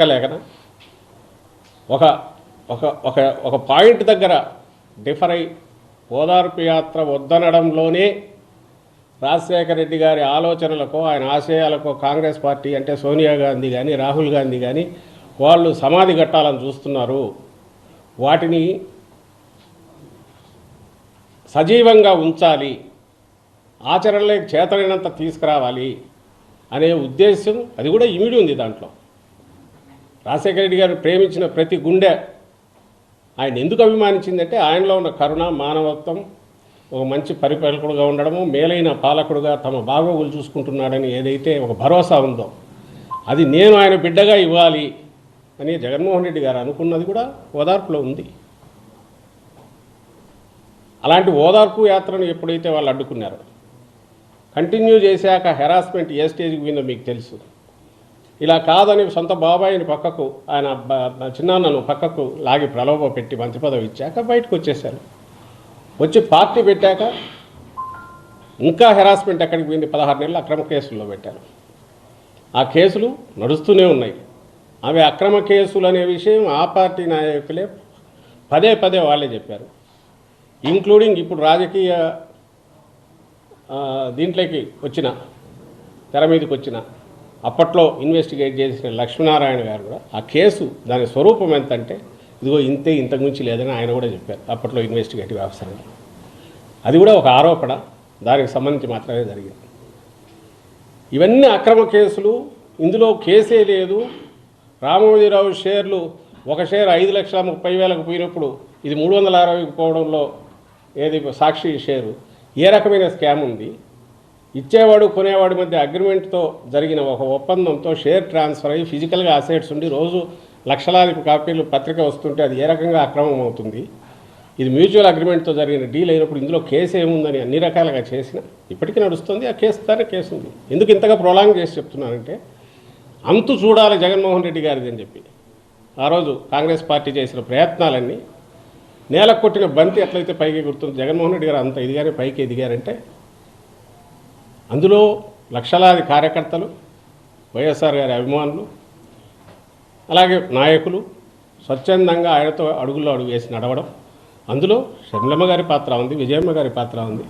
లేకనా ఒక ఒక ఒక ఒక పాయింట్ దగ్గర డిఫర్ అయి ఓదార్పు యాత్ర వద్దనడంలోనే రాజశేఖర రెడ్డి గారి ఆలోచనలకు ఆయన ఆశయాలకు కాంగ్రెస్ పార్టీ అంటే సోనియా గాంధీ కానీ రాహుల్ గాంధీ కానీ వాళ్ళు సమాధి కట్టాలని చూస్తున్నారు. వాటిని సజీవంగా ఉంచాలి. ఆచరణలోకి చేతనైనంత తీసుకురావాలి అనే ఉద్దేశం అది కూడా ఇమిడి ఉంది దాంట్లో. రాజశేఖర రెడ్డి గారు ప్రేమించిన ప్రతి గుండె ఆయన ఎందుకు అభిమానించిందంటే ఆయనలో ఉన్న కరుణ మానవత్వం ఒక మంచి పరిపాలకుడుగా ఉండడము మేలైన పాలకుడుగా తమ బాగోగులు చూసుకుంటున్నాడని ఏదైతే ఒక భరోసా ఉందో అది నేను ఆయన బిడ్డగా ఇవ్వాలి అని జగన్మోహన్ రెడ్డి గారు అనుకున్నది కూడా ఓదార్పులో ఉంది. అలాంటి ఓదార్పు యాత్రను ఎప్పుడైతే వాళ్ళు అడ్డుకున్నారో కంటిన్యూ చేశాక హెరాస్మెంట్ ఏ స్టేజ్కి పోయిందో మీకు తెలుసు. ఇలా కాదని సొంత బాబాయిని పక్కకు ఆయన చిన్నాన్నను పక్కకు లాగి ప్రలోభ పెట్టి మంచి పదవి ఇచ్చాక బయటకు వచ్చేసారు వచ్చి పార్టీ పెట్టాక ఇంకా హెరాస్మెంట్ ఎక్కడికి పోయింది? పదహారు నెలలు అక్రమ కేసుల్లో పెట్టారు. ఆ కేసులు నడుస్తూనే ఉన్నాయి. అవి అక్రమ కేసులు అనే విషయం ఆ పార్టీ నాయకులే పదే పదే వాళ్ళే చెప్పారు. ఇంక్లూడింగ్ ఇప్పుడు రాజకీయ దీంట్లోకి వచ్చిన తెర మీదకి వచ్చిన అప్పట్లో ఇన్వెస్టిగేట్ చేసిన లక్ష్మీనారాయణ గారు కూడా ఆ కేసు దాని స్వరూపం ఎంత అంటే ఇదిగో ఇంతే ఇంతకు మించి లేదని ఆయన కూడా చెప్పారు అప్పట్లో ఇన్వెస్టిగేటివ్ ఆఫీసర్ అది కూడా ఒక ఆరోపణ దానికి సంబంధించి మాత్రమే జరిగింది. ఇవన్నీ అక్రమ కేసులు ఇందులో కేసే లేదు. రామోజీరావు షేర్లు ఒక షేర్ ఐదు లక్షల ముప్పై వేలకు పోయినప్పుడు ఇది మూడు వందల అరవైకి పోవడంలో ఏది సాక్షి షేరు ఏ రకమైన స్కామ్ ఉంది? ఇచ్చేవాడు కొనేవాడి మధ్య అగ్రిమెంట్తో జరిగిన ఒక ఒప్పందంతో షేర్ ట్రాన్స్ఫర్ అయ్యి ఫిజికల్గా అసెట్స్ ఉండి రోజు లక్షలాది కాపీలు పత్రిక వస్తుంటే అది ఏ రకంగా అక్రమం అవుతుంది? ఇది మ్యూచువల్ అగ్రిమెంట్తో జరిగిన డీల్ అయినప్పుడు ఇందులో కేసు ఏముందని అన్ని రకాలుగా చేసిన ఇప్పటికీ నడుస్తుంది ఆ కేసు దానే కేసు ఉంది. ఎందుకు ఇంతగా ప్రొలాంగ్ చేసి చెప్తున్నానంటే అంతు చూడాలి జగన్మోహన్ రెడ్డి గారిది అని చెప్పి. ఆ రోజు కాంగ్రెస్ పార్టీ చేసిన ప్రయత్నాలన్నీ నేలకు కొట్టిన బంతి ఎట్లయితే పైకి గుర్తుంది జగన్మోహన్ రెడ్డి గారు అంత ఇదిగానే పైకి ఎదిగారంటే అందులో లక్షలాది కార్యకర్తలు వైఎస్ఆర్ గారి అభిమానులు అలాగే నాయకులు స్వచ్ఛందంగా ఆయనతో అడుగుల్లో అడుగు వేసి నడవడం. అందులో షర్మిలమ్మ గారి పాత్ర ఉంది విజయమ్మ గారి పాత్ర ఉంది.